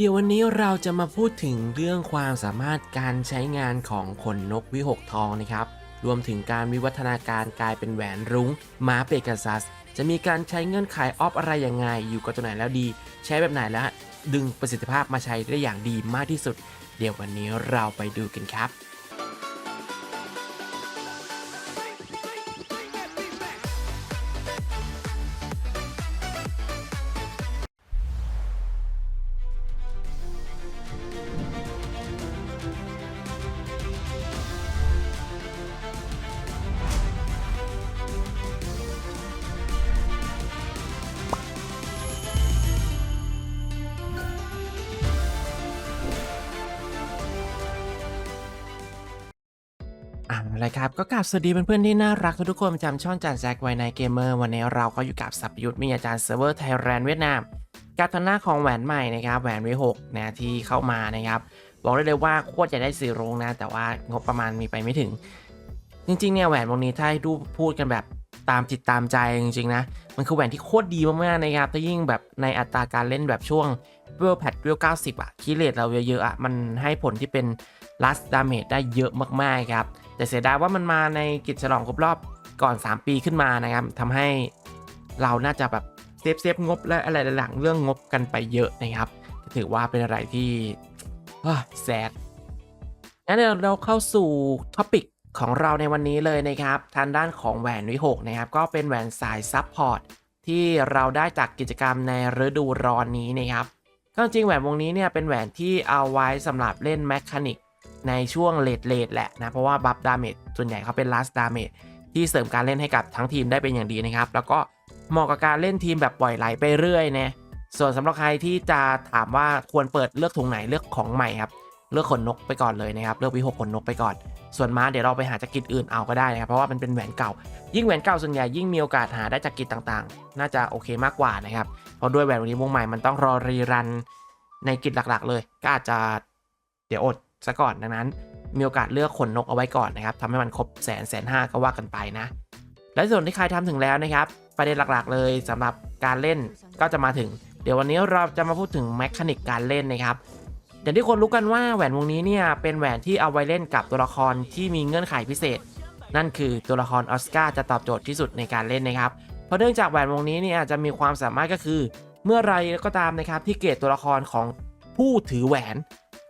เดี๋ยววันนี้เราจะมาพูดถึงเรื่องความสามารถการใช้งานของขนนกวิหกทองนะครับ รวมถึงการวิวัฒนาการกลายเป็นแหวนรุ้งม้าเปกัสซัส จะมีการใช้เงื่อนไขออฟอะไรยังไง อยู่กับตัวไหนแล้วดี ใช้แบบไหนแล้วดึงประสิทธิภาพมาใช้ได้อย่างดีมากที่สุด เดี๋ยววันนี้เราไปดูกันครับ อ่าอะครับก็กลับสวัสดีเพื่อนๆที่น่ารักทุกๆคนประจำช่องจานแซกไวในเกมเมอร์วันนี้เราก็อยู่กับสับยุทธมีอาจารย์เซิร์ฟเวอร์ไทยแลนด์เวียดนามกับทางหน้าของแหวนใหม่นะครับแหวนวีหกนะที่เข้ามานะครับบอกได้เลยว่าโคตรจะได้สีรุ้งนะแต่ว่างบประมาณมีไปไม่ถึง จริงๆเนี่ยแหวนวงนี้ถ้าให้ดูพูดกันแบบ ตามจิตตามใจจริงๆนะ มันคือแหวนที่โคตรดีมากๆนะครับถ้ายิ่งแบบในอัตราการเล่นแบบช่วงเวลแพดเวล90อะคีเลตเราเยอะๆอะมันให้ผลที่เป็น last damage ได้เยอะมากๆครับ แต่เสียดายว่ามันมาในกิจฉลองครบรอบก่อน 3 ปีขึ้นมานะครับทำให้เราน่าจะแบบเซฟเซฟงบและอะไรหลังเรื่องงบกันไปเยอะนะครับถือว่าเป็นอะไรที่แซดงั้นเดี๋ยวเราเข้าสู่ท็อปิก ของเราในวันนี้เลยนะครับทางด้านของแหวนวิหกนะครับก็เป็นแหวนสายซับพอร์ตที่เราได้จากกิจกรรมในฤดูร้อนนี้นะครับก็จริงแหวนวงนี้เนี่ยเป็นแหวนที่เอาไว้สำหรับเล่นแมคานิกในช่วงเลดเลดแหละนะเพราะว่าบัฟดาเมจส่วนใหญ่เขาเป็น last damage ที่เสริมการเล่นให้กับทั้งทีมได้เป็นอย่างดีนะครับ แล้วก็เหมาะกับการเล่นทีมแบบปล่อยไหลไปเรื่อยนะส่วนสำหรับใครที่จะถามว่าควรเปิดเลือกถุงไหนเลือกของใหม่ครับเลือกขนนกไปก่อนเลยนะครับ เลือกวิหกขนนกไปก่อน ส่วนม้าเดี๋ยวเราไปหาจากกิจอื่นเอาก็ได้นะครับเพราะว่ามันเป็นแหวนเก่า ยิ่งแหวนเก่าส่วนใหญ่ยิ่งมีโอกาสหาได้จากกิจต่างๆ น่าจะโอเคมากกว่านะครับเพราะด้วยแหวนวันนี้วงใหม่มันต้องรอรีรันในกิจหลักๆ เลย ก็อาจจะเดี๋ยวอดซะก่อนดังนั้น มีโอกาสเลือกขนนกเอาไว้ก่อนนะครับทำให้มันครบแสนแสนห้าก็ว่ากันไปนะ และส่วนที่ใครทำถึงแล้วนะครับประเด็นหลักๆ เลยสำหรับการเล่นก็จะมาถึง เดี๋ยววันนี้เราจะมาพูดถึงแมคานิกการเล่นนะครับ อย่างที่คนรู้กันว่าแหวนวงนี้เนี่ยเป็นแหวนที่เอาไว้เล่นกับตัวละครที่มีเงื่อนไขพิเศษ นั่นคือตัวละครออสการ์จะตอบโจทย์ที่สุดในการเล่นนะครับ เพราะเนื่องจากแหวนวงนี้เนี่ยจะมีความสามารถก็คือ เมื่อไรก็ตามนะครับที่เกรดตัวละครของผู้ถือแหวน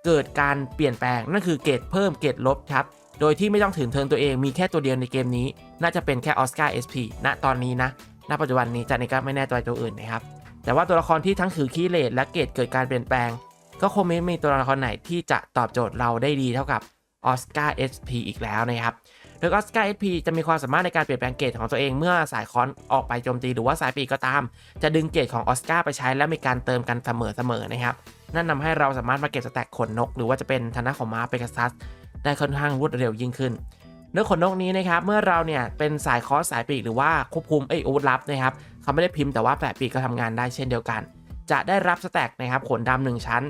เกิดการเปลี่ยนแปลงนั่นคือเกรดเพิ่มเกรดลบครับโดยที่ไม่ต้องถึงเทิร์นตัวเองมีแค่ตัวเดียวในเกมนี้ น่าจะเป็นแค่ออสการ์ SP ณตอนนี้นะณปัจจุบันนี้จันนี่ก็ไม่แน่ใจตัวอื่นนะครับแต่ว่าตัวละครที่ทั้งถือคีเลดและเกรดเกิดการเปลี่ยนแปลง ก็คงไม่มีตัวละครไหนที่จะตอบโจทย์เราได้ดีเท่ากับออสการ์ SP อีกแล้วนะครับ โดยออสการ์ SP จะมีความสามารถในการเปลี่ยนแปลงเกรดของตัวเองเมื่อสายคอนออกไปโจมตีหรือว่าสายปีกก็ตาม จะดึงเกรดของออสการ์ไปใช้และมีการเติมกันเสมอๆนะครับ นั่นนำให้เราสามารถมาเก็บสแต็กขนนก หรือว่าจะเป็นธนะของม้าเปกัสซัสได้ค่อนข้างรวดเร็วยิ่งขึ้นเนื้อขนนกนี้นะครับเมื่อเราเนี่ยเป็นสายคอสสายปีกหรือว่าควบคุมไอ้อาวุธลับนะครับเขาไม่ได้พิมพ์แต่ว่าแปะปีกก็ทำงานได้เช่นเดียวกัน จะได้รับสแต็กนะครับขนดำหนึ่งชั้น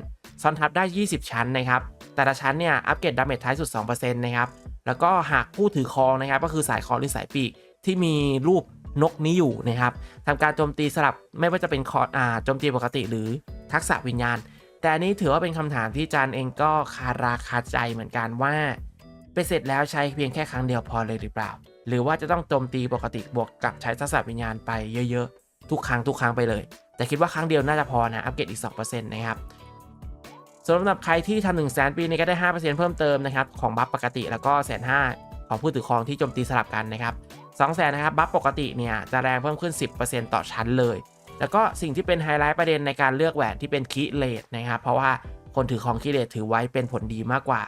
ซ้อนทับได้ 20 ชั้นนะครับ แต่ละชั้นเนี่ยอัปเกรดดาเมจท้ายสุด 2%นะครับแล้วก็หากผู้ถือครองนะครับก็คือสายคอหรือสายปีกที่มีรูปนกนี้อยู่นะครับทำการโจมตีสลับไม่ว่าจะเป็นคออ่าโจมตีปกติหรือทักษะวิญญาณ แต่นนี้ถือว่าเป็นคำถามที่จานเองก็คาราคาใจเหมือนกันว่าไปเสร็จแล้วใช้เพียงแค่ครั้งเดียวพอเลยหรือเปล่า หรือว่าจะต้องโจมตีปกติบวกกับใช้ทักษะวิญญาณไปเยอะ ๆ ทุกครั้งทุกครั้งไปเลย แต่คิดว่าครั้งเดียวน่าจะพอนะ อัปเกรดอีก 2%นะครับสำหรับใครที่ทำหนึ่งแสนปีนี้ก็ได้ 5%เพิ่มเติมนะครับ ของบัฟปกติแล้วก็แสนห้าของผู้ถือครองที่โจมตีสลับกันนะครับ2 0 0 0 0นะครับบัฟปกติเนี่ยจะแรงเพิ่มขึ้น 10%ต่อชั้นเลย แล้วก็สิ่งที่เป็นไฮไลท์ประเด็นในการเลือกแหวนที่เป็นคีเลตนะครับเพราะว่าคนถือของคีเลตถือไว้เป็นผลดีมากกว่า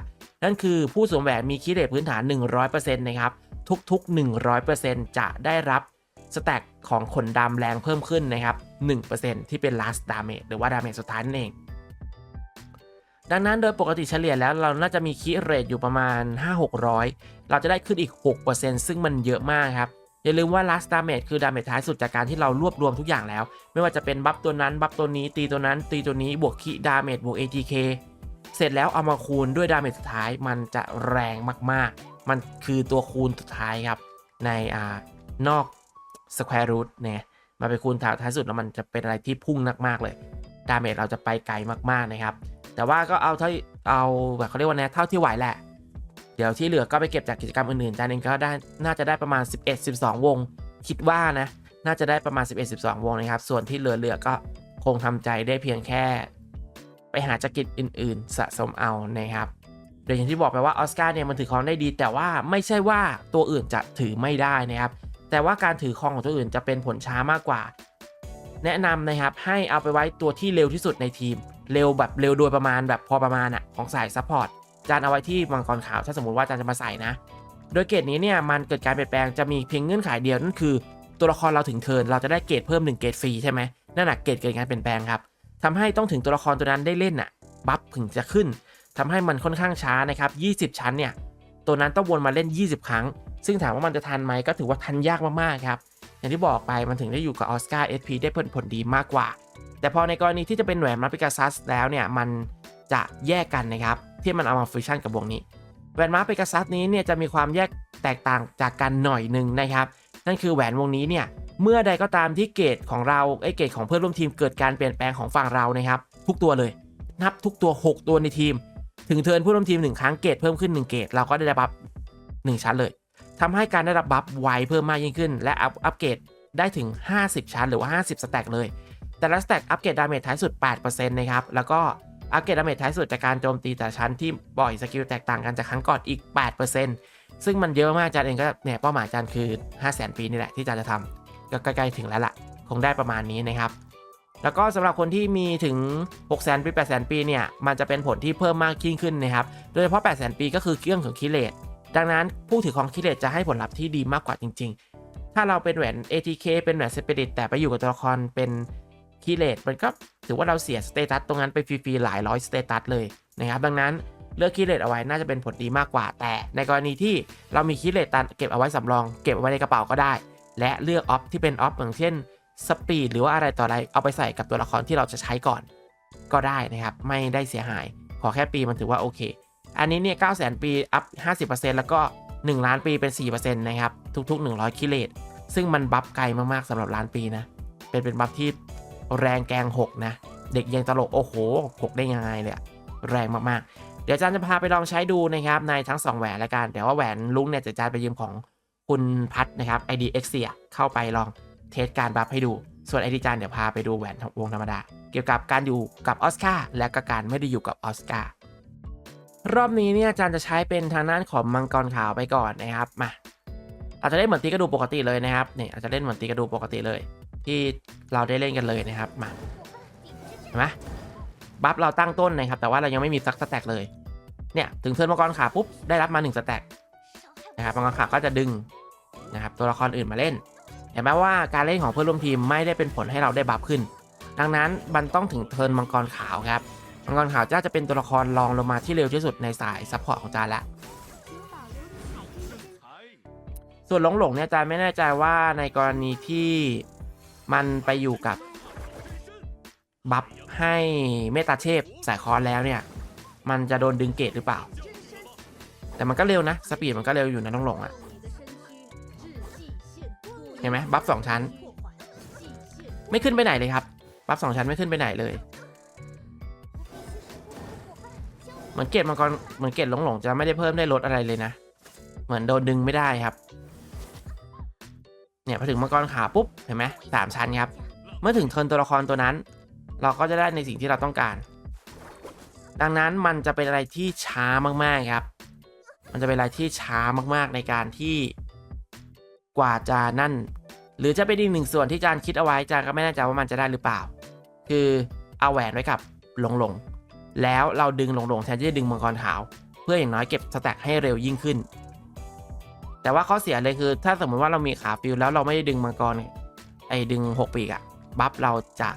นั่นคือผู้สวมแหวนมีคีเลตพื้นฐาน 100%นะครับทุกๆ 100%จะได้รับสแต็กของขนดำแรงเพิ่มขึ้นนะครับ 1%ที่เป็น last damage หรือว่า damage สุดท้ายนั่นเอง ดังนั้นโดยปกติเฉลี่ยแล้วเราน่าจะมีคีเรทอยู่ประมาณ 5-600 เราจะได้ขึ้นอีก 6%ซึ่งมันเยอะมากครับ อย่าลืมว่า last damage คือ damage ท้ายสุดจากการที่เรารวบรวมทุกอย่างแล้ว ไม่ว่าจะเป็นบัฟตัวนั้น บัฟตัวนี้ ตีตัวนั้น ตีตัวนี้บวกคี damage บวก ATK เสร็จแล้วเอามาคูณด้วย damage สุดท้ายมันจะแรงมากๆ มันคือตัวคูณสุดท้ายครับในอ่านอก square root เนี่ย มาไปคูณท้ายสุดแล้วมันจะเป็นอะไรที่พุ่งมากๆเลยดาเมจเราจะไปไกลมากๆนะครับ แต่ว่าก็เอาเท่าเอาแบบเขาเรียกว่าไงเท่าที่ไหวแหละ เดี๋ยวที่เหลือก็ไปเก็บจากกิจกรรมอื่นๆจานเองก็ได้น่าจะได้ประมาณ 11-12 วง คิดว่านะ น่าจะได้ประมาณ 11-12 วงนะครับ ส่วนที่เหลือๆก็คงทำใจได้เพียงแค่ ไปหาจากกิจอื่น ๆ สะสมเอานะครับโดยอย่างที่บอกไปว่าออสการ์เนี่ยมันถือครองได้ดี แต่ว่าไม่ใช่ว่าตัวอื่นจะถือไม่ได้นะครับ แต่ว่าการถือครองของตัวอื่นจะเป็นผลช้ามากกว่า แนะนำนะครับให้เอาไปไว้ตัวที่เร็วที่สุดในทีม เร็วแบบเร็วโดยประมาณแบบพอประมาณอะของสายซัพพอร์ตจานเอาไว้ที่มังกรขาวถ้าสมมติว่าจานจะมาใส่นะ โดยเกรดนี้เนี่ยมันเกิดการเปลี่ยนแปลงจะมีเพียงเงื่อนไขเดียวนั่นคือ ตัวละครเราถึงเทิร์นเราจะได้เกรดเพิ่ม1เกรดฟรีใช่ไหมนั่นแหะเกรดเกิดการเปลี่ยนแปลงครับทำให้ต้องถึงตัวละครตัวนั้นได้เล่นอะบัฟถึงจะขึ้นทำให้มันค่อนข้างช้านะครับ 20 ชั้นเนี่ย ตัวนั้นต้องวนมาเล่น 20 ครั้ง ซึ่งถามว่ามันจะทันไหมก็ถือว่าทันยากมากๆครับ อย่างที่บอกไปมันถึงได้อยู่กับออสการ์ SP ได้ผลผลดีมากกว่า แต่พอในกรณีที่จะเป็นแหวนมาปิกาซัสแล้วเนี่ยมันจะแยกกันนะครับ ที่มันเอามาฟิวชั่นกับวงนี้แหวนมาปิกาซัสนี้เนี่ยจะมีความแยกแตกต่างจากกันหน่อยหนึ่งนะครับ นั่นคือแหวนวงนี้เนี่ยเมื่อใดก็ตามที่เกรดของเราไอ้เกรดของเพื่อนร่วมทีมเกิดการเปลี่ยนแปลงของฝั่งเรานะครับทุกตัวเลย นับทุกตัว 6 ตัวในทีม ถึงเทินผู้ร่วมทีมหนึ่งครั้งเกรดเพิ่มขึ้น 1 เกรดเราก็ได้รับหนึ่งชั้นเลย ทำให้การได้รับบัฟไวเพิ่มมากยิ่งขึ้น และอัพอัปเกรดได้ถึง 50 ชั้นหรือว่า 50 สแต็กเลย แต่ละสแต็กอัปเกรดดาเมจท้ายสุด 8%นะครับ แล้วก็อัปเกรดดาเมจท้ายสุดจากการโจมตีแต่ชั้นที่บ่อยสกิลแตกต่างกันจากครั้งก่อนอีก 8%ซึ่งมันเยอะมากจานเองก็เนี่ยเป้าหมายจานคือ 5 0 0 0 0 0 ปีนี่แหละที่จานจะทำก็ใกล้ๆถึงแล้วล่ะ คงได้ประมาณนี้นะครับ แล้วก็สำหรับคนที่มีถึง 6 0 0 0 0ปี8 0 0 0 0 ปีเนี่ยมันจะเป็นผลที่เพิ่มมากยิ่งขึ้นนะครับ โดยเฉพาะ 8 0 0 0 0ปีก็คือเครื่องของคิเลต ดังนั้นผู้ถือของคิเลตจะให้ผลลัพธ์ที่ดีมากกว่าจริง ๆ ถ้าเราเป็นแหวน ATK เป็นแหวนสปิริตแต่ไปอยู่กับตัวละครเป็นคิเลตมันก็ถือว่าเราเสียสเตตัสตรงนั้นไปฟรีๆหลายร้อยสเตตัสเลยนะครับดังนั้นเลือกคิเลตเอาไว้น่าจะเป็นผลดีมากกว่า แต่ในกรณีที่เรามีคิเลตตันเก็บเอาไว้สำรอง เก็บเอาไว้ในกระเป๋าก็ได้ และเลือกออฟที่เป็นออฟอย่างเช่นสปีดหรือว่าอะไรต่ออะไรเอาไปใส่กับตัวละครที่เราจะใช้ก่อน ก็ได้นะครับไม่ได้เสียหาย ขอแค่ปีมันถือว่าโอเค อันนี้เนี่ย9 0 0 0 0ปีอัพ50%แล้วก็ 1 ล้านปีเป็น 4%นะครับทุก ๆ 100คิเลตซึ่งมันบัฟไกลมากๆสำหรับล้านปีนะ เป็นเป็นบัฟที่แรงแกง 6 นะ เด็กยังตลก โอ้โห 6 ได้ยังไงเลยอะแรงมากๆ เดี๋ยวอาจารย์จะพาไปลองใช้ดูนะครับ ในทั้ง 2 แหวนละกัน แต่ว่าแหวนลุงเนี่ยจะอาจารย์ไปยืมของคุณพัดนะครับ ID x เ a เข้าไปลองเทสการบัฟให้ดู ส่วนไอดีจานเดี๋ยวพาไปดูแหวนวงธรรมดา เกี่ยวกับการอยู่กับออสการ์และก็การไม่ได้อยู่กับออสการ์ รอบนี้เนี่ยอาจารย์จะใช้เป็นทางด้านของมังกรขาวไปก่อนนะครับมาอาจจะเล่นเหมือนตีกระดูปกติเลยนะครับเนี่ยอาจจะเล่นเหมือนตีกระดูปกติเลย ที่เราได้เล่นกันเลยนะครับมาเห็นไหมบัฟเราตั้งต้นนะครับ แต่ว่าเรายังไม่มีสักสแต็กเลยเนี่ยถึงเทิร์นมังกรขาวปุ๊บได้รับมา1สแต็กนะครับมังกรขาวก็จะดึงนะครับตัวละครอื่นมาเล่นเห็นไหมว่าการเล่นของเพื่อนร่วมทีมไม่ได้เป็นผลให้เราได้บัฟขึ้น ดังนั้นมันต้องถึงเทิร์นมังกรขาวครับ มังกรขาวจ้าจะเป็นตัวละครรองลงมาที่เร็วที่สุดในสายซัพพอร์ตของจานละส่วนหลงหลงเนี่ยจานไม่แน่ใจว่าในกรณีที่มันไปอยู่กับบัฟให้เมตาเทพสายคอนแล้วเนี่ย มันจะโดนดึงเกตหรือเปล่า แต่มันก็เร็วนะ สปีดมันก็เร็วอยู่นะน้องหลงอะ่ะเห็นไหมบัฟสองชั้น ไม่ขึ้นไปไหนเลยครับ บัฟสองชั้นไม่ขึ้นไปไหนเลย เหมือนเกตมังกรเหมือนเกตหลงหลงจะไม่ได้เพิ่มได้ลดอะไรเลยนะ เหมือนโดนดึงไม่ได้ครับ เนี่ยพอถึงมังกรขาปุ๊บเห็นไหมสามชั้นครับ เมื่อถึงเทินตัวละครตัวนั้น เราก็จะได้ในสิ่งที่เราต้องการ ดังนั้นมันจะเป็นอะไรที่ช้ามากๆครับ มันจะเป็นอะไรที่ช้ามากๆในการที่กว่าจะนั่น หรือจะเป็นอีกหนึ่งส่วนที่จานคิดเอาไว้จานก็ไม่แน่ใจว่ามันจะได้หรือเปล่า คือเอาแหวนไว้กับหลงหลง แล้วเราดึงหลงลงแทนที่จะดึงมังกรขาว เพื่ออย่างน้อยเก็บสแต็กให้เร็วยิ่งขึ้น แต่ว่าข้อเสียเลยคือ ถ้าสมมติว่าเรามีขาฟิลแล้วเราไม่ได้ดึงมังกรไอ้ดึงหกปีกอะบัฟเราจะ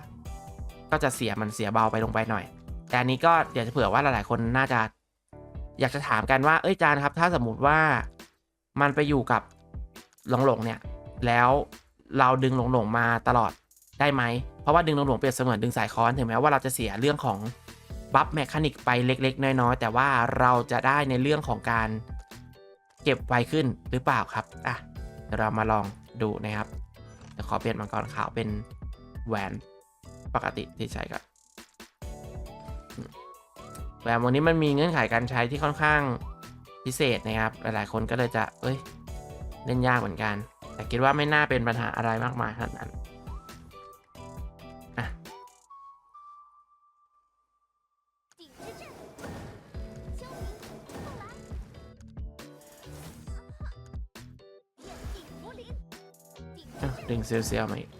ก็จะเสียมันเสียเบาไปลงไปหน่อย แต่อันนี้ก็เดี๋ยวจะเผื่อว่าหลายๆคนน่าจะ อยากจะถามกันว่าเอ้ยจานครับ ถ้าสมมติว่ามันไปอยู่กับหลงหลงเนี่ย แล้วเราดึงหลงหลงมาตลอดได้ไหมเพราะว่าดึงหลงหลงเปรียบเสมือนดึงสายค้อนถึงแม้ว่าเราจะเสียเรื่องของ บัฟแมคานิกไปเล็ก ๆ น้อยๆ แต่ว่าเราจะได้ในเรื่องของการเก็บไวขึ้นหรือเปล่าครับอะเดี๋ยวเรามาลองดูนะครับเดี๋ยวขอเปลี่ยนมังกรขาวเป็นแหวนปกติที่ใช้ก่อนแหวนวงนี้มันมีเงื่อนไขการใช้ที่ค่อนข้างพิเศษนะครับ หลายๆคนก็เลยจะเอ้ยเล่นยากเหมือนกัน แต่คิดว่าไม่น่าเป็นปัญหาอะไรมากมายขนาดนั้น ดึงเซลเยลมาอีก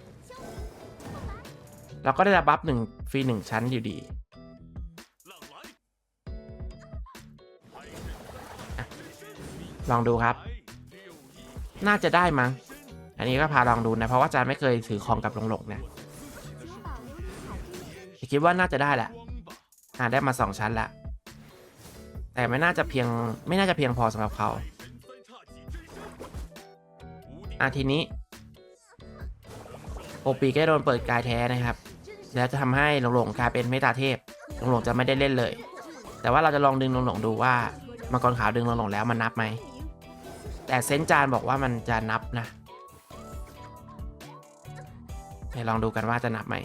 เราก็ได้รับบัฟหนึ่งฟรีหนึ่งชั้นอยู่ดีลองดูครับ น่าจะได้มั้ง อันนี้ก็พาลองดูนะ เพราะว่าจารย์ไม่เคยถือของกับหลงหลงนะคิดว่าน่าจะได้แหละหาได้มาสองชั้นละ แต่ไม่น่าจะเพียงไม่น่าจะเพียงพอสำหรับเขาอ่าทีนี้ โอปีแก็โดนเปิดกายแท้นะครับ แล้วจะทำให้หลงๆกลายเป็นเมตาเทพหลงๆจะไม่ได้เล่นเลย แต่ว่าเราจะลองดึงหลงๆดูว่ามังกรขาวดึงหลงๆแล้วมันนับไหม แต่เซนจานบอกว่ามันจะนับนะไปลองดูกันว่าจะนับไหม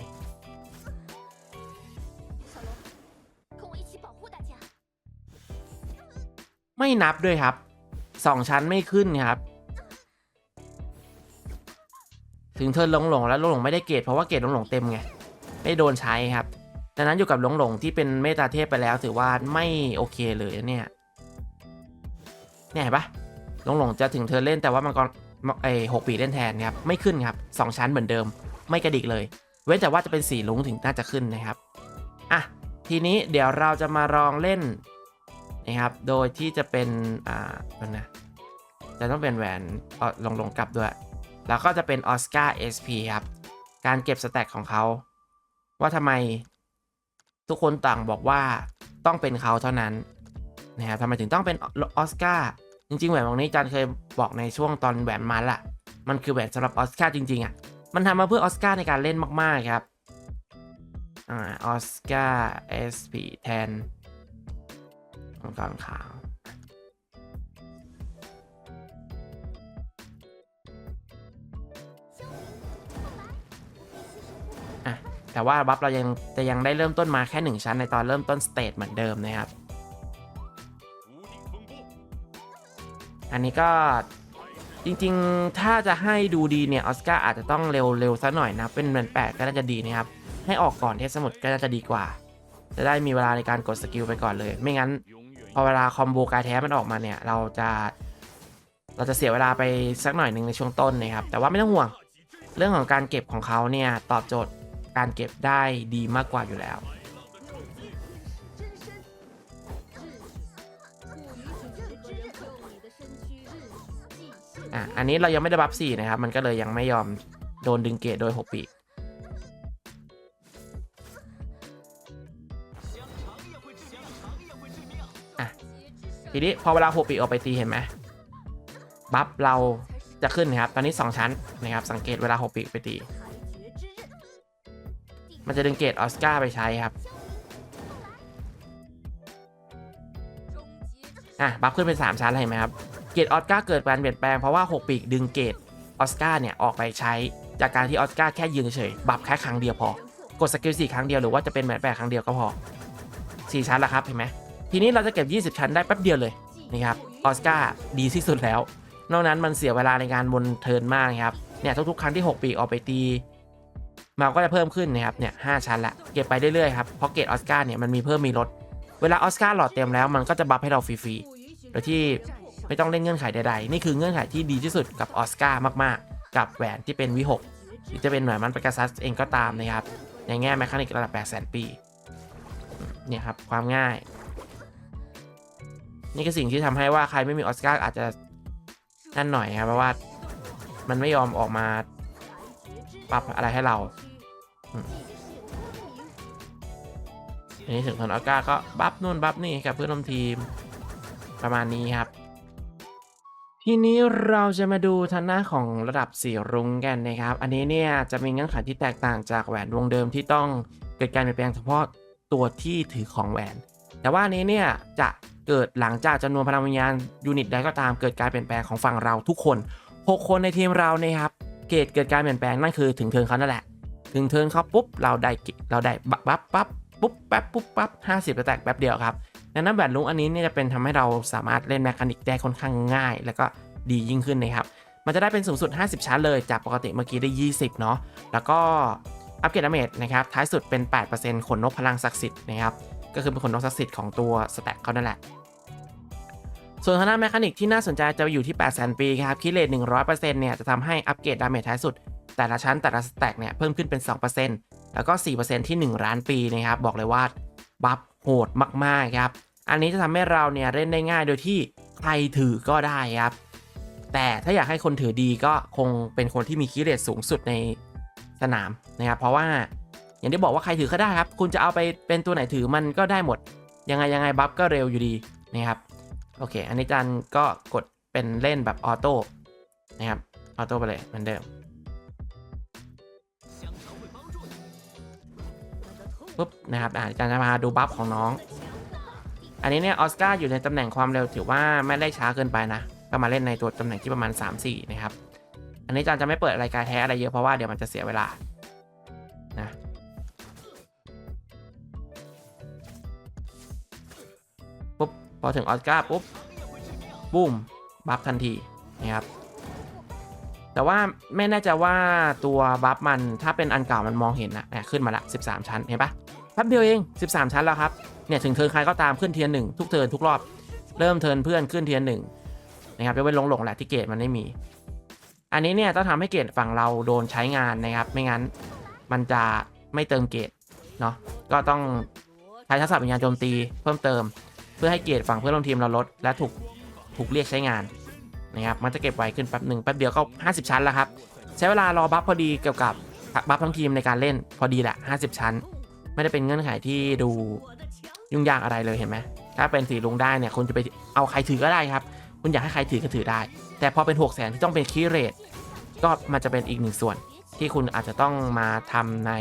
ไม่นับด้วยครับ 2 ชั้นไม่ขึ้นครับ ถึงเธอหลงหลงแล้วหลงหลงไม่ได้เกรดเพราะว่าเกรดหลงหลงเต็มไงไม่โดนใช้ครับดังนั้นอยู่กับหลงหลงที่เป็นเมตาเทพไปแล้วถือว่าไม่โอเคเลยเนี่ยเนี่ยเห็นปะหลงหลงจะถึงเธอเล่นแต่ว่ามังกรไอหกปีเล่นแทนครับไม่ขึ้นครับสองชั้นเหมือนเดิม ไม่กระดิกเลย เว้นแต่ว่าจะเป็นสีลุงถึงน่าจะขึ้นนะครับอะทีนี้เดี๋ยวเราจะมาลองเล่นนะครับโดยที่จะเป็นอ่านนะจะต้องเป็นแหวนเออลงลงกลับด้วย แล้วก็จะเป็นออสการ์ SP ครับ การเก็บสแต็กของเขา ว่าทำไมทุกคนต่างบอกว่าต้องเป็นเขาเท่านั้นนะครับทำไมถึงต้องเป็นออสการ์จริงๆแหวนวงนี้จันเคยบอกในช่วงตอนแหวนมันละมันคือแหวนสำหรับออสการ์จริงๆอะมันทำมาเพื่อออสการ์ในการเล่นมากๆครับออสการ์ SP แทนมังกรขาว แต่ว่าบัฟเรายังจะยังได้เริ่มต้นมาแค่หนึ่งชั้นในตอนเริ่มต้นสเตจเหมือนเดิมนะครับ อันนี้ก็จริงๆ ถ้าจะให้ดูดีเนี่ยออสการ์อาจจะต้องเร็วเร็วซะหน่อยนะ เป็นเหมือนแปดก็น่าจะดีนะครับ ให้ออกก่อนเทพสมุทรก็น่าจะดีกว่า จะได้มีเวลาในการกดสกิลไปก่อนเลย ไม่งั้น พอเวลาคอมโบกายแท้มันออกมาเนี่ย เราจะเราจะเสียเวลาไปสักหน่อยหนึ่งในช่วงต้นนะครับ แต่ว่าไม่ต้องห่วง เรื่องของการเก็บของเขาเนี่ยตอบโจทย์ การเก็บได้ดีมากกว่าอยู่แล้วอะอันนี้เรายังไม่ได้บัฟสี่นะครับ มันก็เลยยังไม่ยอมโดนดึงเกตโดยหกปีอะทีนี้พอเวลาหกปีออกไปตีเห็นไหมบัฟเราจะขึ้นนะครับ ตอนนี้ 2 ชั้นนะครับ สังเกตเวลาหกปีไปตี มันจะดึงเกตออสการ์ไปใช้ครับ อะ บัฟขึ้นเป็น 3 ชั้นเลยเห็นไหมครับ เกตออสการ์เกิดการเปลี่ยนแปลงเพราะว่า 6 ปีกดึงเกตออสการ์เนี่ย ออกไปใช้ จากการที่ออสการ์แค่ยืนเฉย บัฟแค่ครั้งเดียวพอ กดสกิล4ครั้งเดียวหรือว่าจะเป็นแหวนแปดครั้งเดียวก็พอ 4 ชั้นแล้วครับเห็นไหม ทีนี้เราจะเก็บ 20 ชั้นได้แป๊บเดียวเลยนี่ครับ ออสการ์ดีที่สุดแล้ว นอกนั้นมันเสียเวลาในการวนเทิร์นมากครับ เนี่ยทุกๆ ครั้งที่ 6 ปีออกไปตี มันก็จะเพิ่มขึ้นนะครับเนี่ยหชั้นละเก็บไปเรื่อยๆครับเพราะเกรดออสการ์เนี่ยมันมีเพิ่มมีลดเวลาออสการ์หลอดเต็มแล้วมันก็จะบัฟให้เราฟรีๆโดยที่ไม่ต้องเล่นเงื่อนไขใดๆ นี่คือเงื่อนไขที่ดีที่สุดกับออสการ์มากๆ กับแหวนที่เป็นวิหกหรือจะเป็นแหวนมันประกาซัสเองก็ตามนะครับในแง่แมคานิกระดับ8 0 0 0 0 0ปี เนี่ยครับ ความง่าย นี่คือสิ่งที่ทำให้ว่าใครไม่มีออสการ์อาจจะนั่นหน่อยครับเพราะว่ามันไม่ยอมออกมาปรับอะไรให้เรา อันนี้ถึงทอนออสกาก็บัฟนู่นบัฟนี่กับเพื่อนร่วมทีม ประมาณนี้ครับ ทีนี้เราจะมาดูทางหน้าของระดับสีรุ้งกันนะครับ อันนี้เนี่ยจะมีเงื่อนไขที่แตกต่างจากแหวนวงเดิมที่ต้องเกิดการเปลี่ยนแปลงเฉพาะตัวที่ถือของแหวน แต่ว่านี้เนี่ยจะเกิดหลังจากจำนวนพลังวิญญาณยูนิตใดก็ตามเกิดการเปลี่ยนแปลงของฝั่งเราทุกคน 6 คนในทีมเราเนี่ยครับเกตเกิดการเปลี่ยนแปลงนั่นคือถึงเทิร์นเขานั่นแหละ ถึงเทิร์นเขาปุ๊บเราได้เราได้บัฟปั๊บปั๊บปุ๊บแป๊บปุ๊บปั๊บห้าสิบแตกแป๊บเดียวครับดังนั้นแหวนลุงอันนี้เนี่ยจะเป็นทำให้เราสามารถเล่นแมคานิกได้ค่อนข้างง่าย แล้วก็ดียิ่งขึ้นนะครับมันจะได้เป็นสูงสุด 50 ชั้นเลย จากปกติเมื่อกี้ได้ 20 เนาะแล้วก็อัปเกรดดาเมจนะครับท้ายสุดเป็น 8%ขนนกพลังศักดิ์สิทธิ์นะครับก็คือเป็นขนนกศักดิ์สิทธิ์ของตัวสแต็กเขานั่นแหละส่วนทางด้านแมคานิกที่น่าสนใจจะอยู่ที่ 8 0 0 0 0 ปีครับ คิเลต100%เนี่ยจะทำให้อัปเกรดดาเมจท้ายสุด แต่ละชั้นแต่ละสแต็กเนี่ยเพิ่มขึ้นเป็น 2%แล้วก็ 4%ที่ 1 ล้านปีนะครับบอกเลยว่าบัฟโหดมากๆครับอันนี้จะทำให้เราเนี่ยเล่นได้ง่ายโดยที่ใครถือก็ได้ครับ แต่ถ้าอยากให้คนถือดีก็คงเป็นคนที่มีคิเลตสูงสุดในสนามนะครับเพราะว่าอย่างที่บอกว่าใครถือก็ได้ครับ คุณจะเอาไปเป็นตัวไหนถือมันก็ได้หมด ยังไงยังไงบัฟก็เร็วอยู่ดีนะครับโอเค อันนี้จันก็กดเป็นเล่นแบบออโต้นะครับออโต้ไปเลยเหมือนเดิม ปุ๊บนะครับอ่าจันจะมาดูบัฟของน้อง อันนี้เนี่ยออสการ์อยู่ในตำแหน่งความเร็วถือว่าไม่ได้ช้าเกินไปนะ ก็มาเล่นในตัวตำแหน่งที่ประมาณ 3-4 นะครับ อันนี้จันจะไม่เปิดรายการแท้อะไรเยอะเพราะว่าเดี๋ยวมันจะเสียเวลานะปุ๊บพอถึงออสการ์ปุ๊บบูมบัฟทันทีนะครับแต่ว่าไม่แน่ใจว่าตัวบัฟมันถ้าเป็นอันเก่ามันมองเห็นนะขึ้นมาละ 13 ชั้น เห็นปะ ป๊บเดียวเอง 13 ชั้นแล้วครับ เนี่ยถึงเทิร์นใครก็ตามขึ้นเทียนหนึ่งทุกเทิร์นทุกรอบ เริ่มเทิร์นเพื่อนขึ้นเทียนหนึ่งนะครับยกเว้นหลงหลงแหละที่เกรดมันไม่มี อันนี้เนี่ยต้องทำให้เกรดฝั่งเราโดนใช้งานนะครับ ไม่งั้นมันจะไม่เติมเกรดเนาะ ก็ต้องใช้ทักษะวิญญาณโจมตีเพิ่มเติม เพื่อให้เกรดฝั่งเพื่อนร่วมทีมเราลดและถูกถูกเรียกใช้งานนะครับ มันจะเก็บไว้ขึ้นแป๊บหนึ่งแป๊บเดียวก็ 50 ชั้นแล้วครับ ใช้เวลารอบัฟพอดีเกี่ยวกับบัฟทั้งทีมในการเล่นพอดีแหละ 50 ชั้น ไม่ได้เป็นเงื่อนไขที่ดูยุ่งยากอะไรเลยเห็นไหมถ้าเป็นสีลุงได้เนี่ยคุณจะไปเอาใครถือก็ได้ครับ คุณอยากให้ใครถือก็ถือได้ แต่พอเป็น6 0 0 0 0ที่ต้องเป็นคีเรทก็มันจะเป็นอีกหนึ่งส่วน ที่คุณอาจจะต้องมาทำใน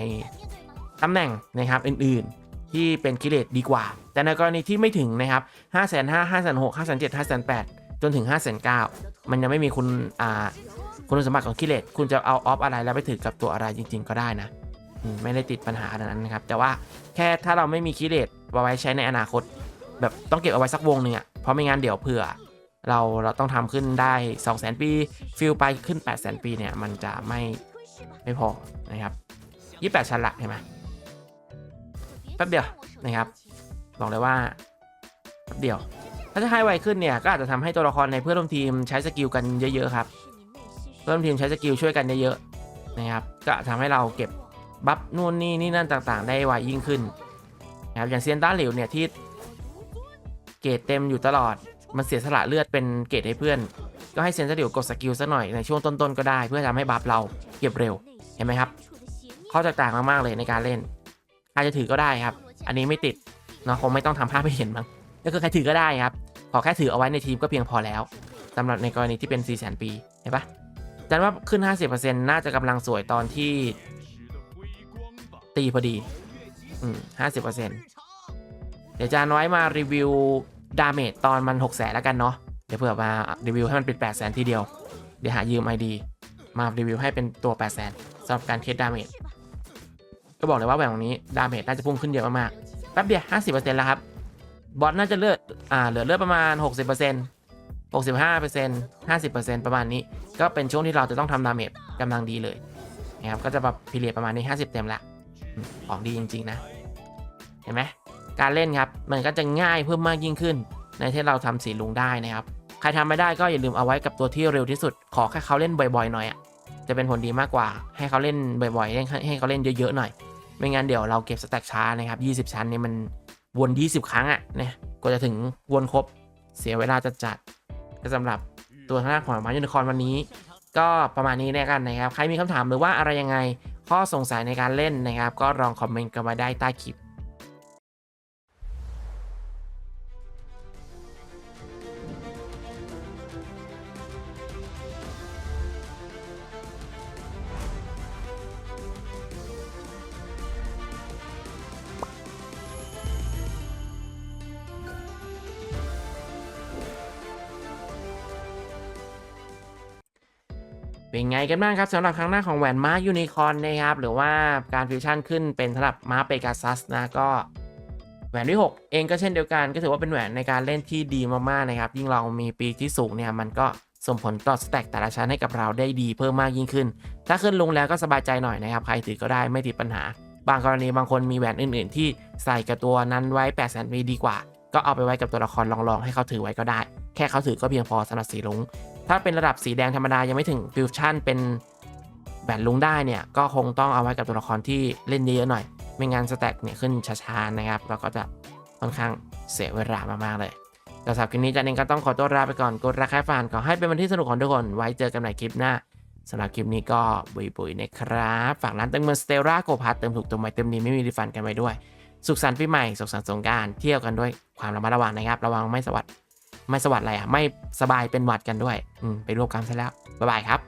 ตำแหน่งนะครับอื่นๆ ที่เป็นคีเรทดีกว่า แต่ในกรณีที่ไม่ถึงนะครับ5 5 0 0 0 0 5 6 0 0 0 5 7 0 0 5 8 0 0จนถึง5 9 0 0 0มันยังไม่มีคุณอ่าคุณสมบัติของคีเรทคุณจะเอาออฟอะไรแล้วไปถือกับตัวอะไรจริง ๆ ก็ได้นะ ไม่ได้ติดปัญหาขนาดนั้นนะครับ แต่ว่าแค่ถ้าเราไม่มีคีเรทเอาไว้ใช้ในอนาคต แบบต้องเก็บเอาไว้สักวงหนึ่งอะเพราะไม่งั้นเดี๋ยวเผื่อ เราเราต้องทำขึ้นได้ 2 0 0 0 0 0 ปี ฟิลไปขึ้น8 0 0 0 0 ปีเนี่ย มันจะไม่ไม่พอนะครับ 28 ชั้นละเห็นไหมแป๊บเดียวนะครับบอกเลยว่าแป๊บเดียวถ้าจะให้ไวขึ้นเนี่ยก็อาจจะทำให้ตัวละครในเพื่อนร่วมทีมใช้สกิลกันเยอะๆครับเพื่อนร่วมทีมใช้สกิลช่วยกันเยอะๆนะครับก็ทำให้เราเก็บ บัฟนู่นนี่นี่นั่นต่างๆ ได้ไวยิ่งขึ้นนะครับอย่างเซียนต้าหลิวเนี่ยที่เกรดเต็มอยู่ตลอด มันเสียสละเลือดเป็นเกรดให้เพื่อน ก็ให้เซียนต้าหลิวกดสกิลสักหน่อยในช่วงต้นๆก็ได้เพื่อทำให้บัฟเราเก็บเร็วเห็นไหมครับ ข้อแตกต่างมากๆเลยในการเล่นใครจะถือก็ได้ครับ อันนี้ไม่ติดเนาะคงไม่ต้องทำภาพให้เห็นมั้งก็คือใครถือก็ได้ครับขอแค่ถือเอาไว้ในทีมก็เพียงพอแล้วสำหรับในกรณีที่เป็น4 0 0 0 0 0 ปีเห็นปะจันว่าขึ้น 50%น่าจะกำลังสวยตอนที่ ตีพอดี อืม50%เดี๋ยวจานไว้มารีวิวดาเมจตอนมัน6 0 0 0 0แล้วกันเนาะ เดี๋ยวเผื่อมารีวิวให้มันเป็น8 0 0 0 0ทีเดียว เดี๋ยวหายืม ID มารีวิวให้เป็นตัว8 0 0 0 0 0สำหรับการเคสดาเมจ ก็บอกเลยว่าแบบนี้ดาเมจน่าจะพุ่งขึ้นเยอะมากๆ แป๊บเดียว50%แล้วครับ บอสน่าจะเลือดอ่าเหลือเลือดประมาณ60% 65% 50%ประมาณนี้ ก็เป็นช่วงที่เราจะต้องทำดาเมจกำลังดีเลยนะครับ ก็จะแบบพีเรียประมาณนี้50เต็มละ อืมของดีจริง ๆ นะ เห็นไหมการเล่นครับ มันก็จะง่ายเพิ่มมากยิ่งขึ้น ในที่เราทำสีลุงได้นะครับ ใครทำไม่ได้ก็อย่าลืมเอาไว้กับตัวที่เร็วที่สุด ขอแค่เขาเล่นบ่อยๆหน่อยอะจะเป็นผลดีมากกว่า ให้เขาเล่นบ่อยๆ ให้เขาเล่นเยอะๆหน่อย ไม่งั้นเดี๋ยวเราเก็บสแต็กช้านะครับ 20 ชั้นนี่มันวน 20 ครั้งอะ่ะเนี่ยกว่าจะถึงวนครบเสียเวลาจัดจัดๆก็สำหรับตัวทางด้านของมายูนิคอนวันนี้ ก็ประมาณนี้แล้วกันนะครับ ใครมีคำถามหรือว่าอะไรยังไง ข้อสงสัยในการเล่นนะครับ ก็ลองคอมเมนต์กันมาได้ใต้คลิป เป็นไงกันบ้างครับสำหรับครั้งหน้าของแหวนม้ายูนิคอนนะครับ หรือว่าการฟิวชั่นขึ้นเป็นสำหรับม้าเปกาซัสนะก็แหวนที่ 6 เองก็เช่นเดียวกัน ก็ถือว่าเป็นแหวนในการเล่นที่ดีมากๆนะครับ ยิ่งเรามีปีที่สูงเนี่ยมันก็ส่งผลต่อสแต็กแต่ละชั้นให้กับเราได้ดีเพิ่มมากยิ่งขึ้น ถ้าขึ้นลงแล้วก็สบายใจหน่อยนะครับ ใครถือก็ได้ไม่ติดปัญหา บางกรณีบางคนมีแหวนอื่น ๆ ที่ใส่กับตัวนั้นไว้8 0 0 0 0 0ดีกว่า ก็เอาไปไว้กับตัวละครลองๆให้เขาถือไว้ก็ได้ แค่เขาถือก็เพียงพอสำหรับสีลุง ถ้าเป็นระดับสีแดงธรรมดายังไม่ถึงฟิวชั่นเป็นแหวนลุงได้เนี่ย ก็คงต้องเอาไว้กับตัวละครที่เล่นเยอะหน่อย ไม่งั้นสแต็กเนี่ยขึ้นช้าๆนะครับ แล้วก็จะค่อนข้างเสียเวลามากๆเลยแต่สำหรับคลิปนี้จันเองก็ต้องขอตัวลาไปก่อนกดรักแค่ฝันขอให้เป็นวันที่สนุกของทุกคน ไว้เจอกันใหม่คลิปหน้าสำหรับคลิปนี้ก็บุยๆนะครับ ฝากร้านเติมเงินสเตลล่าโกพาเติมถูกเติมใหม่เติมดีไม่มีรีฟันกันไว้ด้วย สุขสันต์ปีใหม่ สุขสันต์สงการเที่ยวกันด้วยความระมัดระวังนะครับ ระวังไม่สวัสด ไม่สวัสดอะไรอะไม่สบายเป็นหวัดกันด้วย อืมไปรวบกันซะแล้วบ๊ายบายครับ